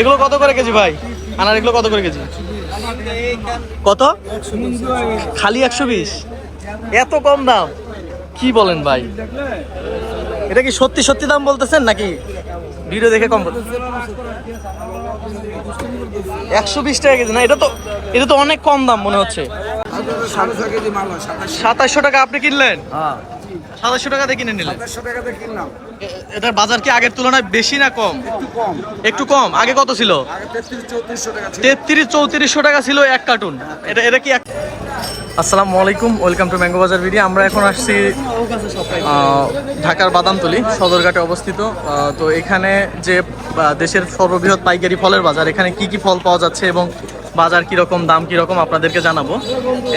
এগুলো কত করে কেজি ভাই? আনার এগুলো কত করে কেজি? কত? খালি একশো বিশ? এত কম দাম? কি বলেন ভাই? এটা কি সত্যি সত্যি দাম বলতেছেন নাকি ভিডিও দেখে কম একশো বিশ টাকা কেজি না, এটা তো এটা তো অনেক কম দাম মনে হচ্ছে। সাতাশশো টাকা আপনি কিনলেন? হ্যাঁ। সাতাশশো টাকা দিয়ে কিনে নিলেন? সাতাশশো টাকাতে কিনলাম। এটার বাজার কি আগের তুলনায় বেশি না কম? একটু কম। একটু কম? আগে কত ছিল? তেত্রিশ চৌত্রিশশো টাকা ছিল। এক কার্টুন। এটা এটা কি এক- আসসালামু আলাইকুম welcome to mango bazaar video. আমরা এখন আসছি আহ, ঢাকার বাদামতলি সদরঘাটে অবস্থিত। তো এখানে যে দেশের সর্ববৃহৎ পাইকারি ফলের বাজার এখানে কি কি ফল পাওয়া যাচ্ছে এবং বাজার কীরকম দাম কীরকম আপনাদেরকে জানাব।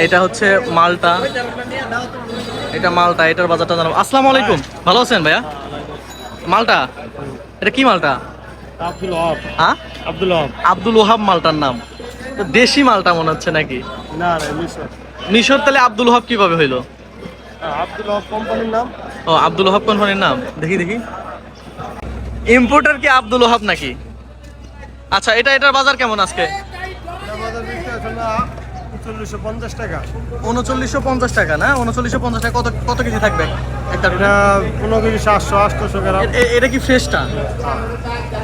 এটা হচ্ছে মালটা। এটা মালটা এটার বাজারটা জানাব। আসসালামু আলাইকুম। ভালো আছেন ভাইয়া? মালটা? এটা কি মালটা? আব্দুল ওহাব। হ্যাঁ? আব্দুল ওহাব। আব্দুল ওহাব মালটার নাম। তো দেশি মালটা মনে হচ্ছে নাকি? না মিশর। মিশর তাহলে আব্দুল ওহাব কীভাবে হইল? আব্দুল ওহাব কোম্পানির নাম? ও আব্দুল ওহাব কোম্পানির নাম? দেখি দেখি। ইম্পোর্টার কি আব্দুল ওহাব নাকি? আচ্ছা এটা এটার বাজার কেমন আজকে? টাকা। উনচল্লিশশো পঞ্চাশ টাকা না? উনচল্লিশশো পঞ্চাশ টাকা কত কত কেজি থাকবে? একটা এটা পনেরো কেজি সাতশো গ্রাম। এ- এটা কি ফ্রেশটা?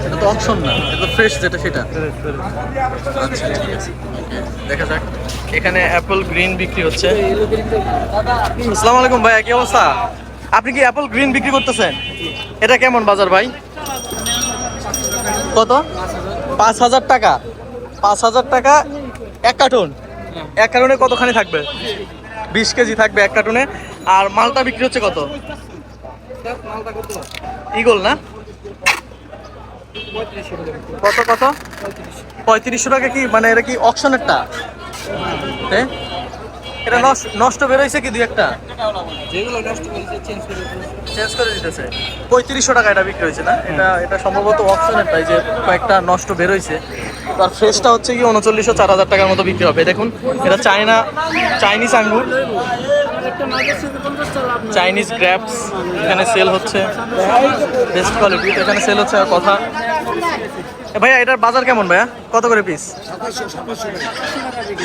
এটা তো অপশন না এটা তো ফ্রেশ যেটা সেটা। আচ্ছা ঠিক আছে। দেখা যাক। এখানে অ্যাপল গ্রিন বিক্রি হচ্ছে। আসসালামু আলাইকুম ভাই কি অবস্থা? আপনি কি অ্যাপল গ্রিন বিক্রি করতেছেন? এটা কেমন বাজার ভাই? কত? পাঁচ হাজার টাকা। পাঁচ হাজার টাকা এক কার্টুন। এক কার্টুনে কতখানি থাকবে? বিশ কেজি থাকবে এক কার্টুনে। আর মালটা বিক্রি হচ্ছে কত? ইগল না? কত কত? পঁয়ত্রিশশো টাকা কি মানে এটা কি অকশনেরটা? এটা নষ্ট বেরোইছে কি দুই একটা? দিতেছে। পঁয়ত্রিশশো টাকা এটা বিক্রি হয়েছে না? এটা এটা সম্ভবত অপশনেরটাই যে কয়েকটা নষ্ট বেরোইছে তার ফ্রেশটা হচ্ছে কি উনচল্লিশশো, চার হাজার টাকার মতো বিক্রি হবে। দেখুন, এটা চায়না, চাইনিজ আঙ্গুর। চাইনিজ গ্র্যাপস এখানে সেল হচ্ছে। বেস্ট কোয়ালিটি এখানে সেল হচ্ছে কথা। ভাইয়া, এটার বাজার কেমন ভাইয়া? কত করে পিস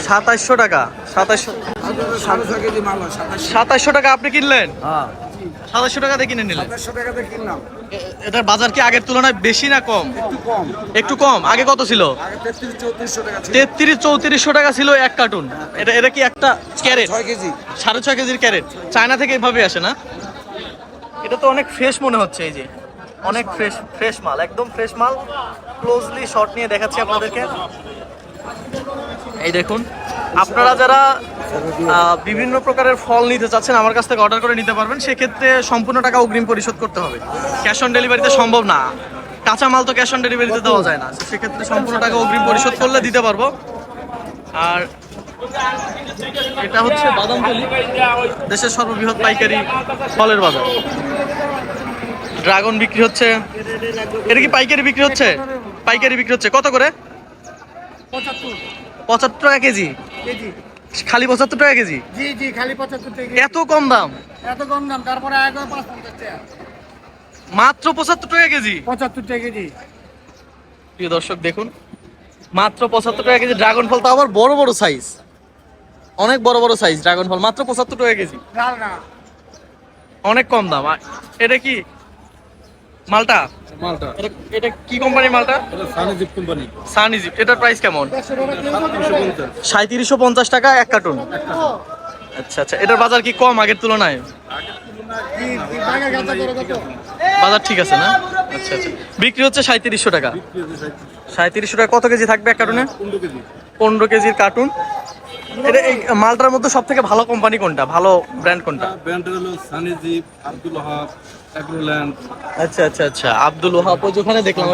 সাতাশশো টাকা সাতাশশো সাতাশশো টাকা আপনি কিনলেন? হ্যাঁ। সাতাশশো টাকা দিয়ে কিনে নিলেন সাতাশশো টাকাতে কিনলাম। এটার বাজার কি আগের তুলনায় বেশি না কম? একটু কম। একটু কম। আগে কত ছিল? তেত্রিশ চৌত্রিশশো টাকা ছিল। এক কার্টুন। এটা এটা কি একটা ক্যারেট? ছয় কেজি। সাড়ে ছয় কেজির ক্যারেট। চায়না থেকে এভাবে আসে না? এটা তো অনেক ফ্রেশ মনে হচ্ছে এই যে। অনেক ফ্রেশ ফ্রেশ মাল একদম ফ্রেশ মাল। ক্লোজলি শট নিয়ে দেখাচ্ছি আপনাদেরকে। এই দেখুন, আপনারা যারা বিভিন্ন প্রকারের ফল নিতে চাচ্ছেন, আমার কাছ থেকে অর্ডার করে নিতে পারবেন। সেক্ষেত্রে সম্পূর্ণ টাকা অগ্রিম পরিশোধ করতে হবে। ক্যাশ অন ডেলিভারিতে সম্ভব না। কাঁচা মাল তো ক্যাশ অন ডেলিভারিতে দেওয়া যায় না। সেক্ষেত্রে সম্পূর্ণ টাকা অগ্রিম পরিশোধ করলে দিতে পারব। আর এটা হচ্ছে বাদামতলি দেশের সর্ববৃহৎ পাইকারি ফলের বাজার। ড্রাগন বিক্রি হচ্ছে। এটা কি পাইকারি বিক্রি হচ্ছে? পাইকারি বিক্রি হচ্ছে। কত করে? পঁচাত্তর। টাকা কেজি? খালি পঁচাত্তর টাকা কেজি? জি জি খালি পঁচাত্তর টাকা এত কম দাম? এত কম দাম তারপরে মাত্র পঁচাত্তর টাকা কেজি? পঁচাত্তর টাকা কেজি। প্রিয় দর্শক দেখুন। মাত্র পঁচাত্তর টাকা কেজি ড্রাগন ফল তো আবার বড় বড় সাইজ অনেক বড় বড় সাইজ ড্রাগন ফল মাত্র পঁচাত্তর টাকা কেজি। অনেক কম দাম। এটা কি? মালটা? মালটা। এটা কি মালটা? সানিজিপ কোম্পানি সান এটার প্রাইস কেমন? পঞ্চাশ। সাঁত্রিশশো পঞ্চাশ টাকা এক কার্টুন আচ্ছা আচ্ছা। এটার বাজার কি কম আগের তুলনায়? বাজার ঠিক আছে না? আচ্ছা আচ্ছা। বিক্রি হচ্ছে সাঁত্রিশশো টাকা। সাঁত্রিশশো টাকা কত কেজি থাকবে এক কার্টুনে পনেরো কেজির কার্টুন এটা এই মালটার মধ্যে সব থেকে ভালো কোম্পানি কোনটা? ভালো ব্র্যান্ড কোনটা? হলো সানিজিপ আব্দুল আচ্ছা আচ্ছা আচ্ছা আব্দুল ওহাব ওখানে দেখলাম।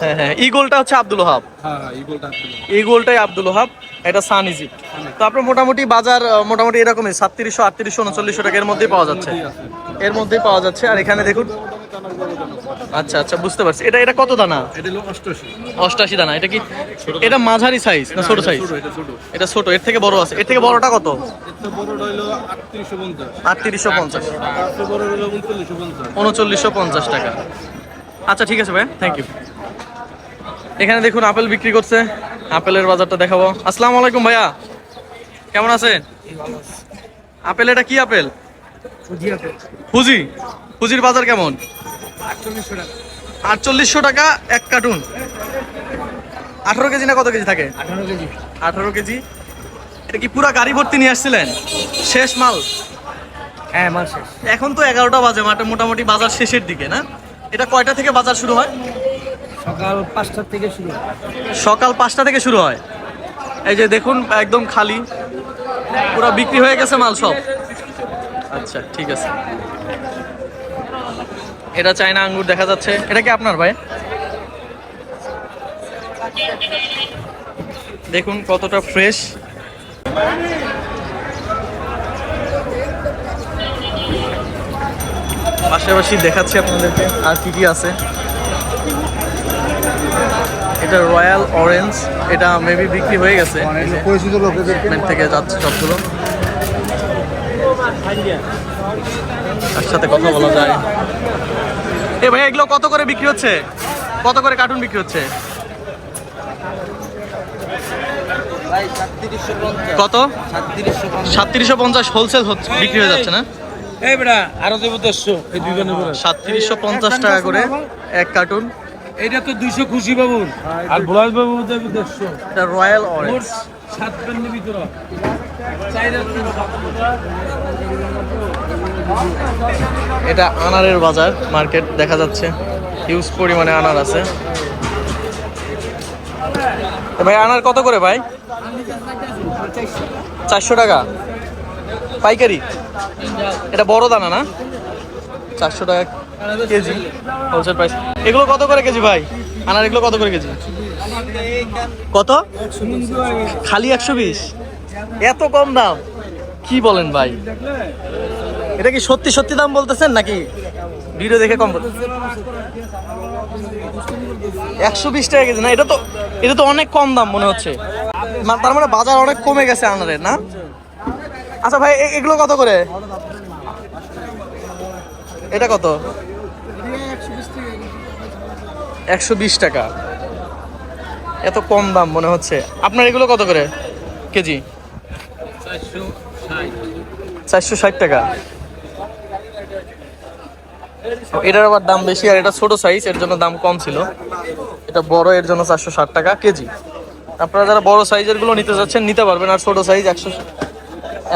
হ্যাঁ হ্যাঁ ইগোলটা হচ্ছে আব্দুল ওহাব। হ্যাঁ হ্যাঁ ইগোলটা আব্দুল ওহাব। এই গোলটাই আব্দুল ওহাব এটা সান ইজিপ্ট। তো আপনার মোটামুটি বাজার মোটামুটি এরকমই সাতত্রিশশো আটত্রিশশো উনচল্লিশশো টাকা এর মধ্যেই পাওয়া যাচ্ছে। এর মধ্যেই পাওয়া যাচ্ছে। আর এখানে দেখুন আচ্ছা আচ্ছা বুঝতে পারছি। এটা এটা কত দানা? এটা হলো অষ্টআশি অষ্টাশি দানা। এটা কি এটা মাঝারি সাইজ না ছোট সাইজ ছোট এটা ছোট। এটা ছোট। এর থেকে বড় আছে। এর থেকে বড়টা কত? এটা বড়টা হলো আটত্রিশশো পঞ্চাশ। বড় হলো টাকা। আচ্ছা ঠিক আছে ভাই। থ্যাংক ইউ এখানে দেখুন আপেল বিক্রি করছে। আপেলের বাজারটা দেখাবো। আসসালামু আলাইকুম ভাইয়া। কেমন আছেন? আপেল এটা কি আপেল? ফুজি ফুজির বাজার কেমন? আটচল্লিশশো টাকা এক কার্টুন। আঠারো কেজি না কত কেজি থাকে? আঠারো কেজি। আঠারো কেজি। এটা কি পুরা গাড়ি ভর্তি নিয়ে আসছিলেন? শেষ মাল? হ্যাঁ মাল শেষ। এখন তো এগারোটা বাজে মাঠে মোটামুটি বাজার শেষের দিকে না? এটা কয়টা থেকে বাজার শুরু হয়? সকাল পাঁচটা থেকে শুরু হয়। সকাল পাঁচটা থেকে শুরু হয়। এই যে দেখুন একদম খালি। পুরো বিক্রি হয়ে গেছে মাল সব। আচ্ছা ঠিক আছে। এটা চায়না আঙ্গুর দেখা যাচ্ছে। এটা কি আপনার ভাই? দেখুন কতটা ফ্রেশ। পাশাপাশি দেখাচ্ছি আপনাদেরকে আর কি কি আছে। এটা রয়্যাল অরেঞ্জ, এটা মেবি বিক্রি হয়ে গেছে। পরিচিত থেকে যাচ্ছে সবগুলো। তার সাথে কথা বলা যায়। এ ভাই এগুলো কত করে বিক্রি হচ্ছে? কত করে কার্টুন বিক্রি হচ্ছে? সাতত্রিশশো পঞ্চাশ। কত? সাতত্রিশশো পঞ্চাশ। হোলসেল বিক্রি হয়ে যাচ্ছে না? এই বেটা আরও দেবো দেড়শো। এই দুই সাতত্রিশশো পঞ্চাশ টাকা করে এক কার্টুন এইটা তো দুইশো খুশি বাবুর আর ভোলাল বাবু দেবো দেড়শো। এটা রয়্যাল অরেঞ্জ সাত পেন্নি ভিতরে। এটা আনারের বাজার মার্কেট, দেখা যাচ্ছে। হিউজ পরিমাণে আনার আছে। ভাই, আনার কত করে ভাই? চারশো টাকা। পাইকারি? এটা বড় দানা না? চারশো টাকা কেজি হোলসেল প্রাইস এগুলো কত করে কেজি ভাই? আনার এগুলো কত করে কেজি? কত? খালি একশো বিশ। এত কম দাম। কি বলেন ভাই? এটা কি সত্যি সত্যি দাম বলতেছেন নাকি ভিডিও দেখে কম বলতে একশো বিশ টাকা কেজি, না, এটা তো এটা তো অনেক কম দাম মনে হচ্ছে। তার মানে বাজার অনেক কমে গেছে আনারের না? আচ্ছা ভাই এগুলো কত করে? এটা কত? একশো বিশ টাকা। এত কম দাম মনে হচ্ছে। আপনার এগুলো কত করে কেজি? চারশো ষাট টাকা। এটার আবার দাম বেশি আর এটা ছোট সাইজ এর জন্য দাম কম ছিল। এটা বড় এর জন্য চারশো ষাট টাকা কেজি। আপনারা যারা বড় সাইজেরগুলো নিতে যাচ্ছেন নিতে পারবেন। আর ছোট সাইজ একশো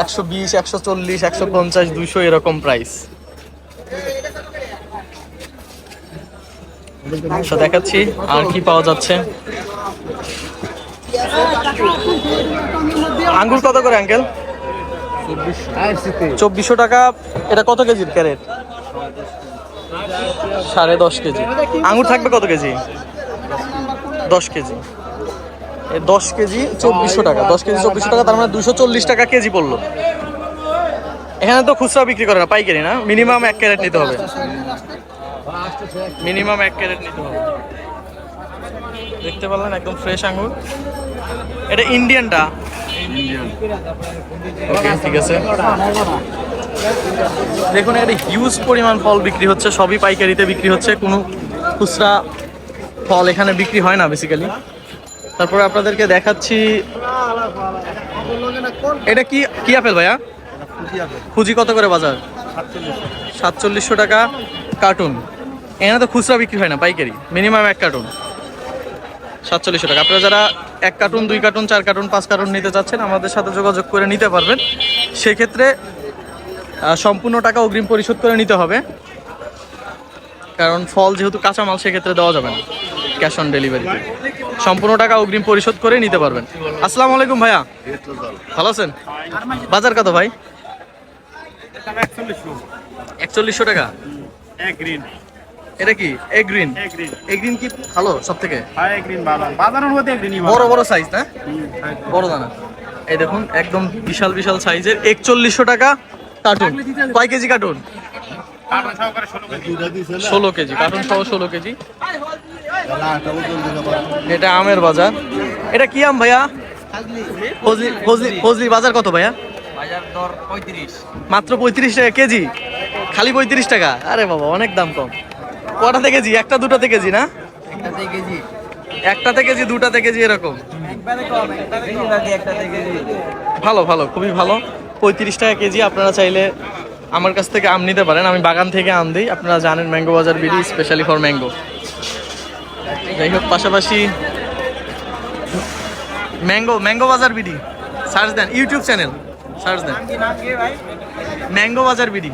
একশো বিশ একশো চল্লিশ একশো পঞ্চাশ দুশো এরকম প্রাইস আচ্ছা দেখাচ্ছি আর কি পাওয়া যাচ্ছে। আঙ্গুর কত করে আঙ্কেল চব্বিশশো টাকা এটা কত কেজির ক্যারেট? সাড়ে দশ কেজি। আঙুর থাকবে কত কেজি? দশ কেজি। দশ কেজি চব্বিশশো টাকা। দশ কেজি চব্বিশশো টাকা তার মানে দুশো চল্লিশ টাকা কেজি পড়ল। এখানে তো খুচরা বিক্রি করে না পাইকারি না? মিনিমাম এক ক্যারেট নিতে হবে। মিনিমাম এক ক্যারেট নিতে হবে। দেখতে পারলেন একদম ফ্রেশ আঙুর এটা ইন্ডিয়ানটা? ওকে ঠিক আছে। দেখুন, এখানে হিউজ পরিমাণ ফল বিক্রি হচ্ছে, সবই পাইকারিতে বিক্রি হচ্ছে, কোনো খুচরা ফল এখানে বিক্রি হয় না বেসিক্যালি তারপরে আপনাদেরকে দেখাচ্ছি, এটা কি কি আপেল ভাইয়া? ফুজি কত করে বাজার? সাতচল্লিশশো টাকা কার্টুন এখানে তো খুচরা বিক্রি হয় না, পাইকারি। মিনিমাম এক কার্টুন সাতচল্লিশশো টাকা। আপনারা যারা এক কার্টুন দুই কার্টুন চার কার্টুন পাঁচ কার্টুন নিতে চাচ্ছেন, আমাদের সাথে যোগাযোগ করে নিতে পারবেন। সেক্ষেত্রে সম্পূর্ণ টাকা অগ্রিম পরিশোধ করে নিতে হবে। কারণ ফল যেহেতু কাঁচামাল, সেক্ষেত্রে দেওয়া যাবে না ক্যাশ অন ডেলিভারিতে। সম্পূর্ণ টাকা অগ্রিম পরিশোধ করে নিতে পারবেন। আসসালামু আলাইকুম ভাইয়া। ভালো আছেন? বাজার কত ভাই? একচল্লিশশো টাকা। এটা কি? এ গ্রিন এ গ্রিন কি ভালো সব থেকে বড় বড় সাইজ না? বড় দানা। এই দেখুন, একদম বিশাল বিশাল সাইজের একচল্লিশশো টাকা কার্টুন? কয় কেজি কার্টুন? ষোলো কেজি। কার্টুন সহ ষোলো কেজি। এটা আমের বাজার। এটা কি আম ভাইয়া? ফজলি বাজার কত ভাইয়া? বাজার দর পঁয়ত্রিশ। মাত্র পঁয়ত্রিশ টাকা কেজি? খালি পঁয়ত্রিশ টাকা? আরে বাবা অনেক দাম কম। কটাতে কেজি? একটা দুটাতে কেজি না? একটাতে কেজি। দুটাতে কেজি এরকম। থেকে ভালো ভালো খুবই ভালো। পঁয়ত্রিশ টাকা কেজি আপনারা চাইলে আমার কাছ থেকে আম নিতে পারেন। আমি বাগান থেকে আম দিই। আপনারা জানেন ম্যাঙ্গো বাজার বিডি স্পেশালি ফর ম্যাঙ্গো যাই হোক, পাশাপাশি mango mango bazaar BD. Search দেন ইউটিউব চ্যানেল সার্চ দেন। Mango bazaar BD.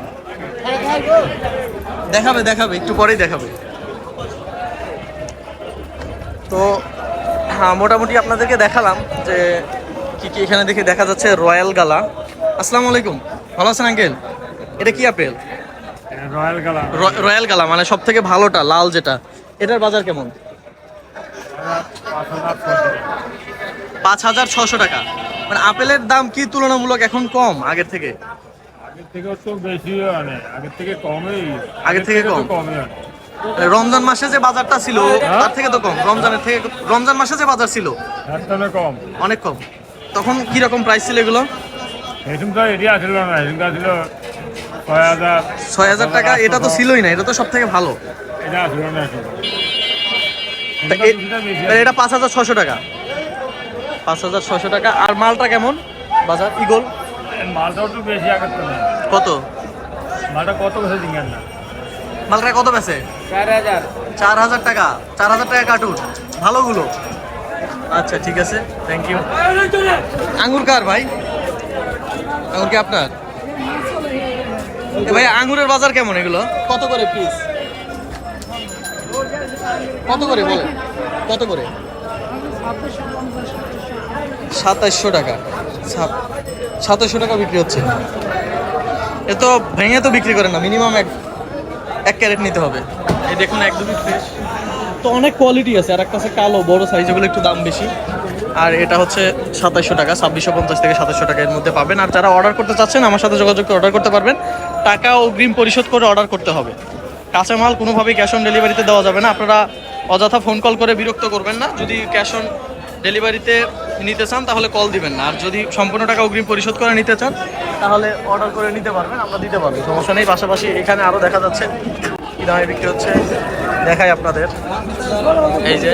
দেখাবে দেখাবে, একটু পরেই দেখাবে। তো হ্যাঁ মোটামুটি আপনাদেরকে দেখালাম যে কি কি এখানে দেখে দেখা যাচ্ছে রয়্যাল গালা। আসসালামু আলাইকুম। ভালো আছেন আঙ্কেল? এটা কি আপেল? রয়্যাল কালার রয়্যাল গালা মানে সব থেকে ভালোটা লাল যেটা। এটার বাজার কেমন? পাঁচ হাজার ছশো টাকা। মানে আপেলের দাম কি তুলনামূলক এখন কম আগের থেকে? আগের থেকে কম? রমজান মাসে যে বাজারটা ছিল তার থেকে তো কম। রমজানের থেকে রমজান মাসে যে বাজার ছিল তার থেকে কম। অনেক কম। তখন কি রকম প্রাইস ছিল এগুলো? তো এটি আসছিল না এরকম আসছিল ছয় হাজার ছয় হাজার টাকা এটা তো ছিলই না এটা তো সব থেকে ভালো। এটা আসছিল না এটা পাঁচ হাজার ছশো টাকা। পাঁচ হাজার ছশো টাকা। আর মালটা কেমন? বাজার ইগল মালটাও একটু বেশি কত? মালটা কত বছর দিঙ্গার না মালটা কত বেছে? চার হাজার। চার হাজার টাকা। চার হাজার টাকা কার্টুন ভালোগুলো। আচ্ছা ঠিক আছে। থ্যাংক ইউ আঙ্গুর কার ভাই? আঙ্গুর কি আপনার? ভাই আঙ্গুরের বাজার কেমন এগুলো? কত করে পিস কত করে বলেন? কত করে? সাতাইশশো টাকা। সাত- সাতাইশশো টাকা বিক্রি হচ্ছে। এ তো ভেঙে তো বিক্রি করে না মিনিমাম এক এক ক্যারেট নিতে হবে। এই দেখুন একদমই ফ্রেশ তো অনেক কোয়ালিটি আছে আর একটা আছে কালো বড় সাইজ এগুলো একটু দাম বেশি। আর এটা হচ্ছে সাতাইশশো টাকা, ছাব্বিশশো পঞ্চাশ থেকে সাতাশশো টাকা এর মধ্যে পাবেন। আর যারা অর্ডার করতে চাচ্ছেন, আমার সাথে যোগাযোগ করে অর্ডার করতে পারবেন। টাকা অগ্রিম পরিশোধ করে অর্ডার করতে হবে। কাঁচামাল কোনোভাবেই ক্যাশ অন ডেলিভারিতে দেওয়া যাবে না। আপনারা অযথা ফোন কল করে বিরক্ত করবেন না। যদি ক্যাশ অন ডেলিভারিতে নিতে চান, তাহলে কল দিবেন না। আর যদি সম্পূর্ণ টাকা অগ্রিম পরিশোধ করে নিতে চান, তাহলে অর্ডার করে নিতে পারবেন, আমরা দিতে পারব। সমস্যা নেই। পাশাপাশি এখানে আরও দেখা যাচ্ছে। কী দামে বিক্রি হচ্ছে? দেখাই আপনাদের। এই যে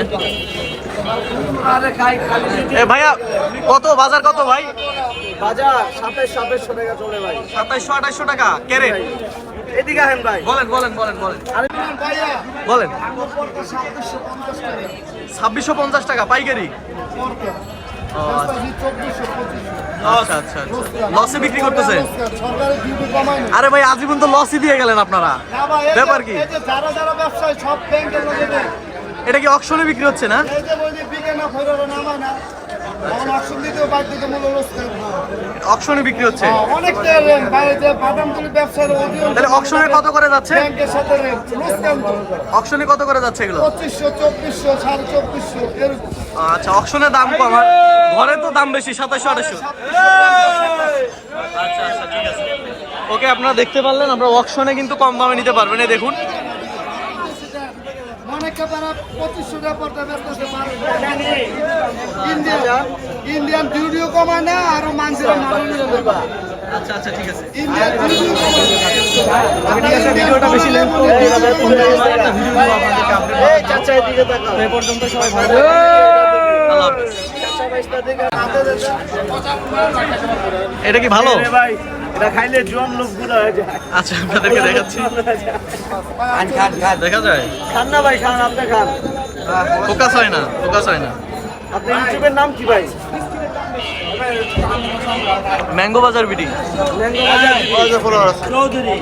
এ ভাইয়া কত? বাজার কত ভাই? বাজার সাতাইশ সাতাইশশো টাকা চলে ভাই। সাতাইশশো আঠাইশশো টাকা। ক্যারেট এদিকে আহেন ভাই। বলেন বলেন বলেন বলেন। বলেন সাতাইশশো পঞ্চাশ টাকা ছাব্বিশশো পঞ্চাশ টাকা পাইকারি? পঁচিশশো আচ্ছা। আচ্ছা আচ্ছা লসে বিক্রি না আরে ভাই আজীবন তো লসই দিয়ে গেলেন আপনারা। ব্যাপার কি? যারা যারা ব্যবসায় সব ব্যাংকের। এটা কি অকশনে বিক্রি হচ্ছে না? অকশন বিক্রি হচ্ছে? হ্যাঁ, তাহলে অকশনে কত করে যাচ্ছে? অকশনে কত করে যাচ্ছে এগুলো? আচ্ছা অকশনে দাম কম আর ঘরে তো দাম বেশি সাতাশশো আঠাশশো। আচ্ছা আচ্ছা ঠিক আছে। ওকে আপনারা দেখতে পারলেন আমরা অকশনে কিন্তু কম দামে নিতে পারবেন দেখুন। পঁচিশশো টাকা পড়তে ব্যস্ত ইন্ডিয়ান ইন্ডিয়ান ডিউটিও কমায় না আরও মানুষের আচ্ছা আচ্ছা ঠিক আছে। ইন্ডিয়ান ডিউটিও আমি ঠিক আছে ভিডিওটা বেশি লেন্থ করব না। এইভাবে অন্য কোনো একটা ভিডিও আপনাদেরকে আপডেট চাচা এদিকে তাকাও এই পর্যন্ত সবাই ভালো আল্লাহ হাফেজ চাচা ভাইটা দিকে হাতে এটা কি ভালো? ভাই এটা খাইলে জন লোকগুলো হয়ে যায়। আচ্ছা আপনাদেরকে দেখাচ্ছি। খান খান খান। দেখা যায়। খান না ভাই খান আপনি খান। ফোকাস হয় না ফোকাস হয় না। আপনার ইউটিউবের নাম কি ভাই? ম্যাঙ্গো বাজার বিডি। ম্যাঙ্গো বাজার চৌধুরী।